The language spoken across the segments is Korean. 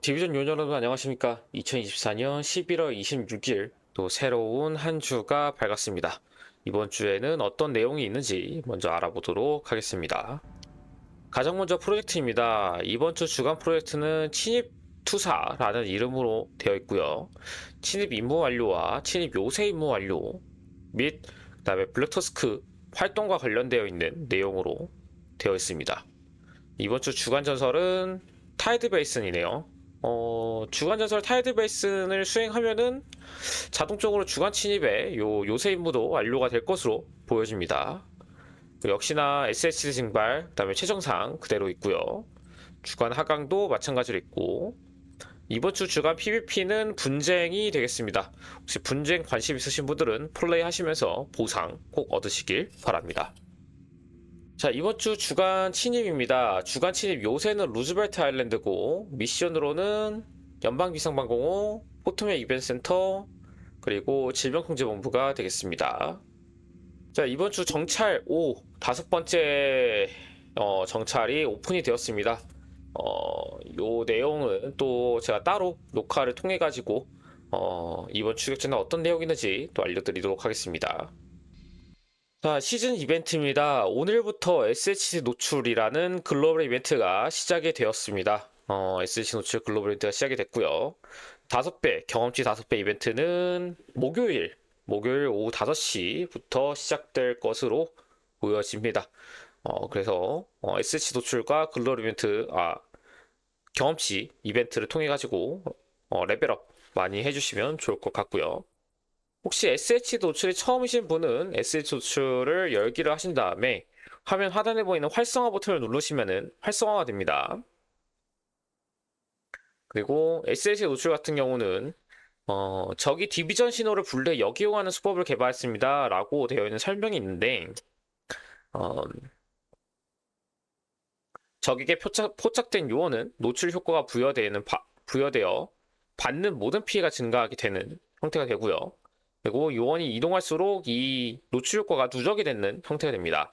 디비전 요 여러분 안녕하십니까? 2024년 11월 26일 또 새로운 한 주가 밝았습니다. 이번 주에는 어떤 내용이 있는지 먼저 알아보도록 하겠습니다. 가장 먼저 프로젝트입니다. 이번 주 주간 프로젝트는 침입 투사라는 이름으로 되어 있고요. 침입 임무 완료와 침입 요새 임무 완료 및 그다음에 블랙터스크 활동과 관련되어 있는 내용으로 되어 있습니다. 이번 주 주간 전설은 타이드 베이슨이네요 어, 주간 전설 타이드 베이슨을 수행하면은 자동적으로 주간 침입의 요 요새 임무도 완료가 될 것으로 보여집니다. 그 역시나 SHD 증발, 그다음에 최정상 그대로 있고요. 주간 하강도 마찬가지로 있고 이번 주 주간 PVP는 분쟁이 되겠습니다. 혹시 분쟁 관심 있으신 분들은 플레이 하시면서 보상 꼭 얻으시길 바랍니다. 자, 이번 주 주간 침입입니다. 주간 침입 요새는 루즈벨트 아일랜드고, 미션으로는 연방비상방공호, 포토메 이벤트 센터, 그리고 질병통제본부가 되겠습니다. 자, 이번 주 정찰 5, 다섯 번째 어, 정찰이 오픈이 되었습니다. 어, 요 내용은 또 제가 따로 녹화를 통해 가지고 어, 이번 추격전에 어떤 내용이 있는지 또 알려드리도록 하겠습니다. 자, 시즌 이벤트입니다. 오늘부터 SHD 노출이라는 글로벌 이벤트가 시작이 되었습니다. 어, SHD 노출 글로벌 이벤트가 시작이 됐고요. 다섯 배, 경험치 다섯 배 이벤트는 목요일, 목요일 오후 5시부터 시작될 것으로 보여집니다. 어, 그래서 어, SHD 노출과 글로벌 이벤트, 아, 경험치 이벤트를 통해 가지고 어, 레벨업 많이 해주시면 좋을 것 같고요. 혹시 SH 노출이 처음이신 분은 SH 노출을 열기를 하신 다음에 화면 하단에 보이는 활성화 버튼을 누르시면은 활성화가 됩니다. 그리고 SH 노출 같은 경우는 어, 적이 디비전 신호를 불러 역이용하는 수법을 개발했습니다. 라고 되어 있는 설명이 있는데, 어, 적에게 포착, 포착된 요원은 노출 효과가 부여되는, 바- 부여되어 받는 모든 피해가 증가하게 되는 형태가 되고요. 그리고 요원이 이동할수록 이 노출 효과가 누적이 되는 형태가 됩니다.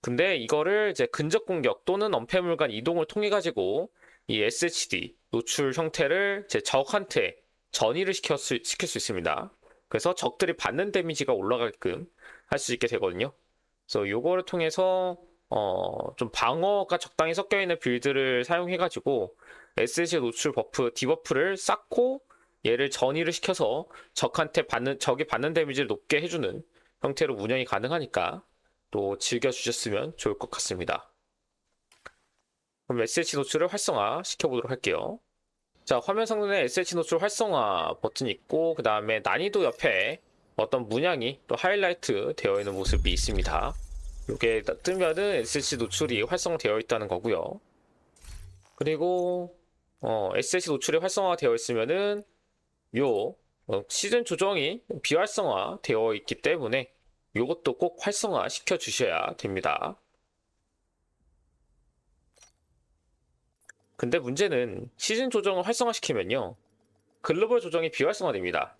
근데 이거를 이제 근접 공격 또는 엄폐물 간 이동을 통해 가지고 이 SHD 노출 형태를 제 적한테 전이를 시켜 수, 시킬 수 있습니다. 그래서 적들이 받는 데미지가 올라가게끔 할 수 있게 되거든요. 그래서 요거를 통해서 어, 좀 방어가 적당히 섞여 있는 빌드를 사용해 가지고 SHD 노출 버프, 디버프를 쌓고 얘를 전이를 시켜서 적한테 받는 적이 받는 데미지를 높게 해주는 형태로 운영이 가능하니까 또 즐겨주셨으면 좋을 것 같습니다. 그럼 SH 노출을 활성화 시켜보도록 할게요. 자, 화면 상단에 SH 노출 활성화 버튼이 있고 그 다음에 난이도 옆에 어떤 문양이 또 하이라이트 되어 있는 모습이 있습니다. 이게 뜨면은 SH 노출이 활성화되어 있다는 거고요. 그리고 어, SH 노출이 활성화되어 있으면은 요 어, 시즌 조정이 비활성화 되어 있기 때문에 요것도 꼭 활성화 시켜 주셔야 됩니다. 근데 문제는 시즌 조정을 활성화 시키면요. 글로벌 조정이 비활성화됩니다.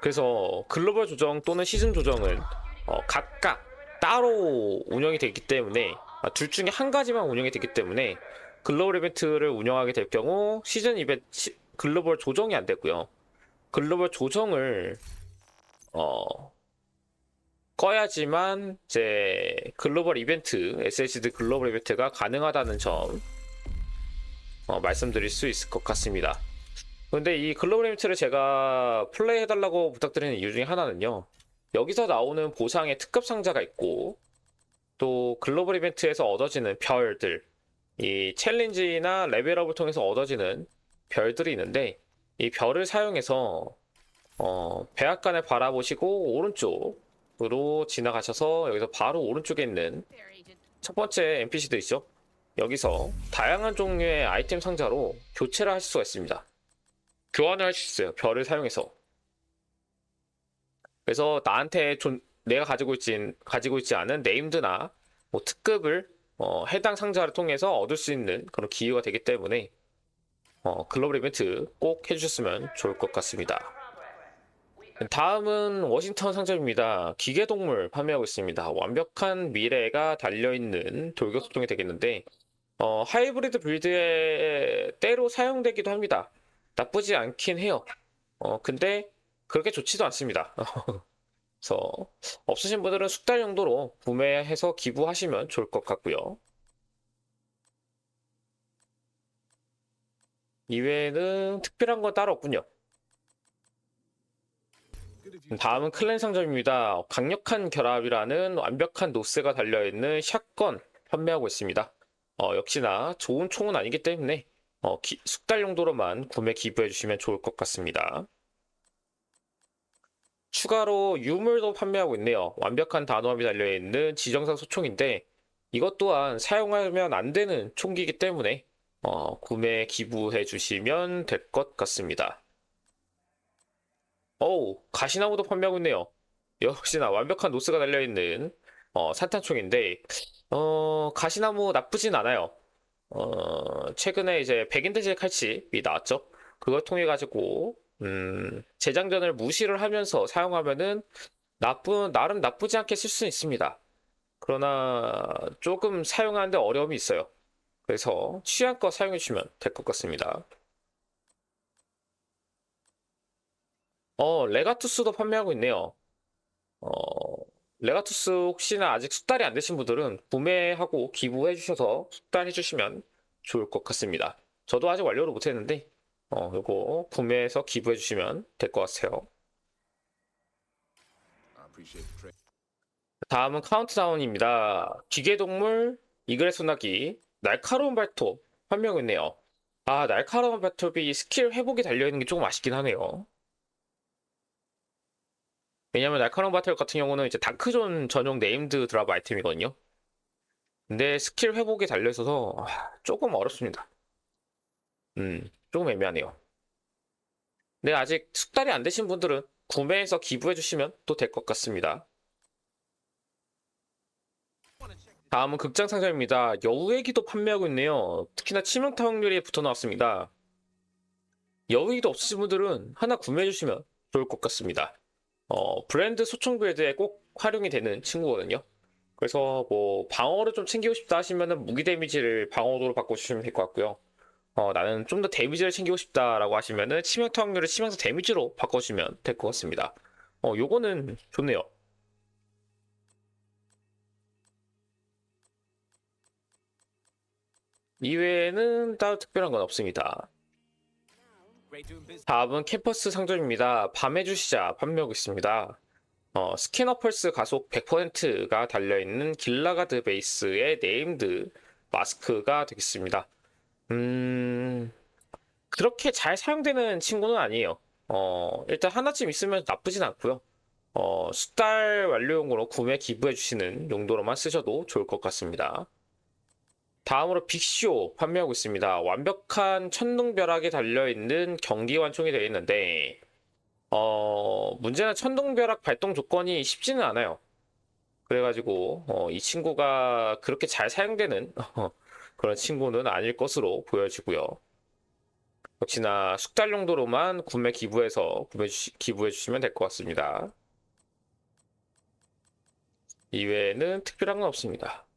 그래서 글로벌 조정 또는 시즌 조정은 어, 각각 따로 운영이 되기 때문에 아, 둘 중에 한 가지만 운영이 되기 때문에 글로벌 이벤트를 운영하게 될 경우 시즌 이벤트 시- 글로벌 조정이 안 되고요. 글로벌 조정을 어 꺼야지만 이제 글로벌 이벤트 SHD 글로벌 이벤트가 가능하다는 점 어, 말씀드릴 수 있을 것 같습니다. 근데 이 글로벌 이벤트를 제가 플레이 해달라고 부탁드리는 이유 중에 하나는요. 여기서 나오는 보상의 특급 상자가 있고 또 글로벌 이벤트에서 얻어지는 별들 이 챌린지나 레벨업을 통해서 얻어지는 별들이 있는데 이 별을 사용해서 어, 백악관을 바라보시고 오른쪽으로 지나가셔서 여기서 바로 오른쪽에 있는 첫 번째 NPC들 있죠? 여기서 다양한 종류의 아이템 상자로 교체를 하실 수가 있습니다. 교환을 할 수 있어요. 별을 사용해서. 그래서 나한테 좀 내가 가지고 있지 가지고 있지 않은 네임드나 뭐 특급을 어, 해당 상자를 통해서 얻을 수 있는 그런 기회가 되기 때문에 어, 글로벌 이벤트 꼭 해주셨으면 좋을 것 같습니다. 다음은 워싱턴 상점입니다. 기계동물 판매하고 있습니다. 완벽한 미래가 달려있는 돌격 소통이 되겠는데 어, 하이브리드 빌드에 때로 사용되기도 합니다. 나쁘지 않긴 해요. 어, 근데 그렇게 좋지도 않습니다. 그래서 없으신 분들은 숙달 용도로 구매해서 기부하시면 좋을 것 같고요. 이외에는 특별한 건 따로 없군요. 다음은 클랜 상점입니다. 강력한 결합이라는 완벽한 노스가 달려있는 샷건 판매하고 있습니다. 어, 역시나 좋은 총은 아니기 때문에 어, 기- 숙달 용도로만 구매 기부해 주시면 좋을 것 같습니다. 추가로 유물도 판매하고 있네요. 완벽한 단호함이 달려있는 지정상 소총인데 이것 또한 사용하면 안 되는 총기이기 때문에 어, 구매 기부해 주시면 될 것 같습니다. 어우, 가시나무도 판매하고 있네요. 역시나 완벽한 노스가 달려있는 어, 산탄총인데 어, 가시나무 나쁘진 않아요. 어, 최근에 이제 백인대질 칼집이 나왔죠. 그걸 통해 가지고 음, 재장전을 무시를 하면서 사용하면은 나쁜 나름 나쁘지 않게 쓸수 있습니다. 그러나 조금 사용하는데 어려움이 있어요. 그래서 취향껏 사용해 주시면 될 것 같습니다. 어, 레가투스도 판매하고 있네요. 어, 레가투스 혹시나 아직 숙달이 안 되신 분들은 구매하고 기부해 주셔서 숙달해 주시면 좋을 것 같습니다. 저도 아직 완료를 못 했는데, 어, 요거 구매해서 기부해 주시면 될 것 같아요. 다음은 카운트다운입니다. 기계동물, 이글의 소나기, 날카로운 발톱 판매하고 있네요. 아, 날카로운 발톱이 스킬 회복이 달려있는 게 조금 아쉽긴 하네요. 왜냐면 날카로운 발톱 같은 경우는 이제 다크존 전용 네임드 드랍 아이템이거든요. 근데 스킬 회복이 달려있어서 아, 조금 어렵습니다. 음, 조금 애매하네요. 근데 아직 숙달이 안 되신 분들은 구매해서 기부해 주시면 또 될 것 같습니다. 다음은 극장 상점입니다. 여우의 기도 판매하고 있네요. 특히나 치명타 확률이 붙어 나왔습니다. 여우의 기도 없으신 분들은 하나 구매해 주시면 좋을 것 같습니다. 어, 브랜드 소총 빌드에 꼭 활용이 되는 친구거든요. 그래서 뭐 방어를 좀 챙기고 싶다 하시면은 무기 데미지를 방어도로 바꿔주시면 될 것 같고요. 어, 나는 좀 더 데미지를 챙기고 싶다라고 하시면은 치명타 확률을 치명타 데미지로 바꿔주시면 될 것 같습니다. 어, 요거는 좋네요. 이외에는 따로 특별한 건 없습니다. 다음은 캠퍼스 상점입니다. 밤의 주시자 판매하고 있습니다. 어, 스캐너 펄스 가속 100%가 달려있는 길라가드 베이스의 네임드 마스크가 되겠습니다. 음, 그렇게 잘 사용되는 친구는 아니에요. 어, 일단 하나쯤 있으면 나쁘진 않고요. 어, 수달 완료용으로 구매 기부해 주시는 용도로만 쓰셔도 좋을 것 같습니다. 다음으로 빅쇼 판매하고 있습니다. 완벽한 천둥벼락이 달려있는 경기관총이 되어 있는데 어, 문제는 천둥벼락 발동 조건이 쉽지는 않아요. 그래가지고 어, 이 친구가 그렇게 잘 사용되는 그런 친구는 아닐 것으로 보여지고요. 역시나 숙달 용도로만 구매 기부해서 구매 주시, 기부해 주시면 될 것 같습니다. 이외에는 특별한 건 없습니다.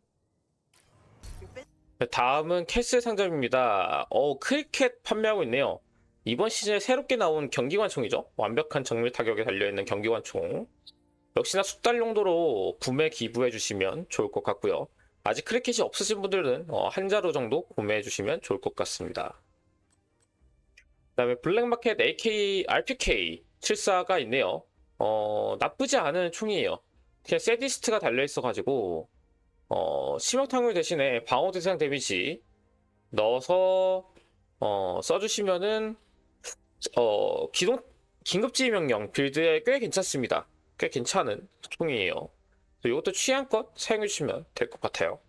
다음은 캐슬 상점입니다. 어, 크리켓 판매하고 있네요. 이번 시즌에 새롭게 나온 경기관총이죠. 완벽한 정밀 타격에 달려있는 경기관총. 역시나 숙달 용도로 구매 기부해 주시면 좋을 것 같고요. 아직 크리켓이 없으신 분들은 어, 한 자루 정도 구매해 주시면 좋을 것 같습니다. 그 다음에 블랙마켓 AK, RPK 74가 있네요. 어, 나쁘지 않은 총이에요. 그냥 세디스트가 달려있어가지고 어, 치명타물 대신에 방어 대상 데미지 넣어서 어, 써주시면은 어, 기동 긴급지휘 명령 빌드에 꽤 괜찮습니다. 꽤 괜찮은 총이에요. 이것도 취향껏 사용해 주시면 될 것 같아요.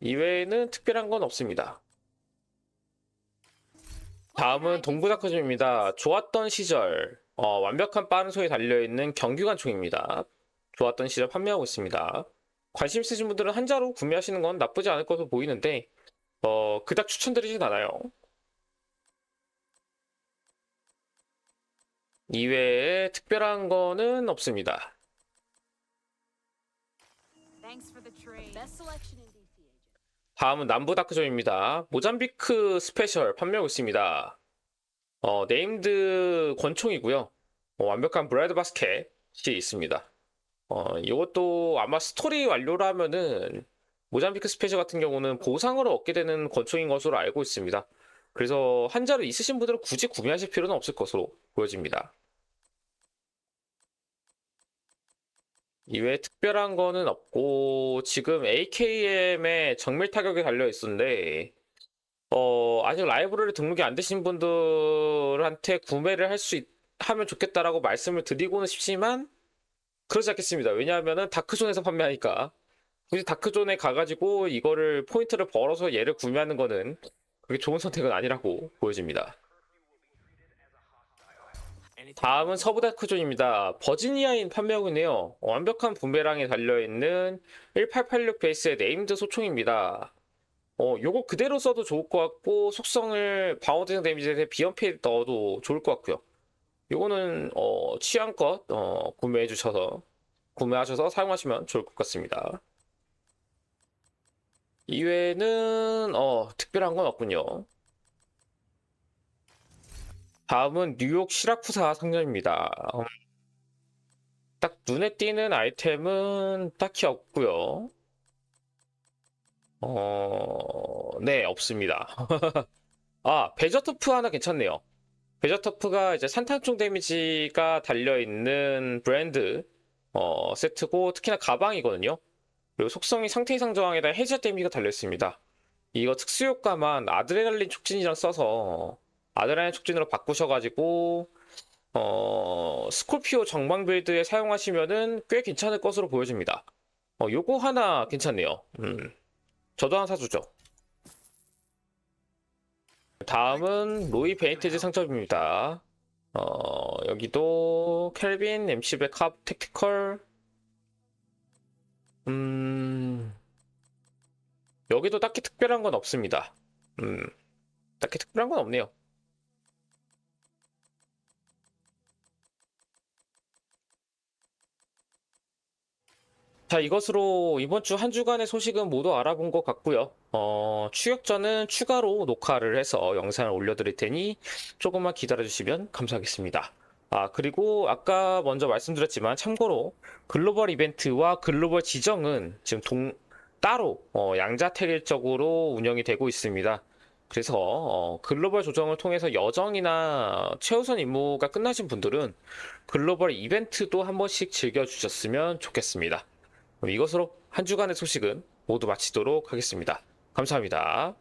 이외에는 특별한 건 없습니다. 다음은 동부다크즘입니다. 좋았던 시절 어, 완벽한 빠른 소에 달려있는 경규관 총입니다. 좋았던 시절 판매하고 있습니다. 관심 있으신 분들은 한자로 구매하시는 건 나쁘지 않을 것으로 보이는데 어, 그닥 추천드리진 않아요. 이외에 특별한 거는 없습니다. 다음은 남부 다크존입니다. 모잠비크 스페셜 판매하고 있습니다. 어, 네임드 권총이고요. 어, 완벽한 브라이드 바스켓이 있습니다. 어, 이것도 아마 스토리 완료를 하면은 모잠비크 스페셜 같은 경우는 보상으로 얻게 되는 권총인 것으로 알고 있습니다. 그래서 한자로 있으신 분들은 굳이 구매하실 필요는 없을 것으로 보여집니다. 이외에 특별한 거는 없고 지금 AKM에 정밀 타격이 달려 있었는데 어, 아직 라이브러리 등록이 안 되신 분들한테 구매를 할 수 하면 좋겠다라고 말씀을 드리고는 싶지만 그러지 않겠습니다. 왜냐하면은 다크존에서 판매하니까 굳이 다크존에 가가지고 이거를 포인트를 벌어서 얘를 구매하는 거는 그게 좋은 선택은 아니라고 보여집니다. 다음은 서부 다크존입니다. 버지니아인 판매하고 있네요. 완벽한 분배랑에 달려있는 1886 베이스의 네임드 소총입니다. 어, 요거 그대로 써도 좋을 것 같고, 속성을 방어 대상 데미지에 비연필 넣어도 좋을 것 같고요. 요거는, 어, 취향껏, 어, 구매해 주셔서, 구매하셔서 사용하시면 좋을 것 같습니다. 이외에는, 어, 특별한 건 없군요. 다음은 뉴욕 시라쿠사 상점입니다. 음, 딱 눈에 띄는 아이템은 딱히 없고요. 어, 네, 없습니다. 아, 베저터프 하나 괜찮네요. 베저터프가 이제 산탄총 데미지가 달려있는 브랜드 어, 세트고 특히나 가방이거든요. 그리고 속성이 상태 이상 저항에다 해제 데미지가 달려있습니다. 이거 특수 효과만 아드레날린 촉진이랑 써서 아드레날린 촉진으로 바꾸셔가지고 어, 스콜피오 정방 빌드에 사용하시면은 꽤 괜찮을 것으로 보여집니다. 어, 요거 하나 괜찮네요. 음. 저도 하나 사주죠. 다음은 로이 베이테즈 상점입니다. 어, 여기도 켈빈, MC100 합, 택티컬. 음, 여기도 딱히 특별한 건 없습니다. 음, 딱히 특별한 건 없네요. 자, 이것으로 이번 주 한 주간의 소식은 모두 알아본 것 같고요. 어, 추격 전은 추가로 녹화를 해서 영상을 올려드릴 테니 조금만 기다려주시면 감사하겠습니다. 아, 그리고 아까 먼저 말씀드렸지만 참고로 글로벌 이벤트와 글로벌 지정은 지금 동, 따로 어, 양자택일적으로 운영이 되고 있습니다. 그래서 어, 글로벌 조정을 통해서 여정이나 최우선 임무가 끝나신 분들은 글로벌 이벤트도 한 번씩 즐겨주셨으면 좋겠습니다. 그럼 이것으로 한 주간의 소식은 모두 마치도록 하겠습니다. 감사합니다.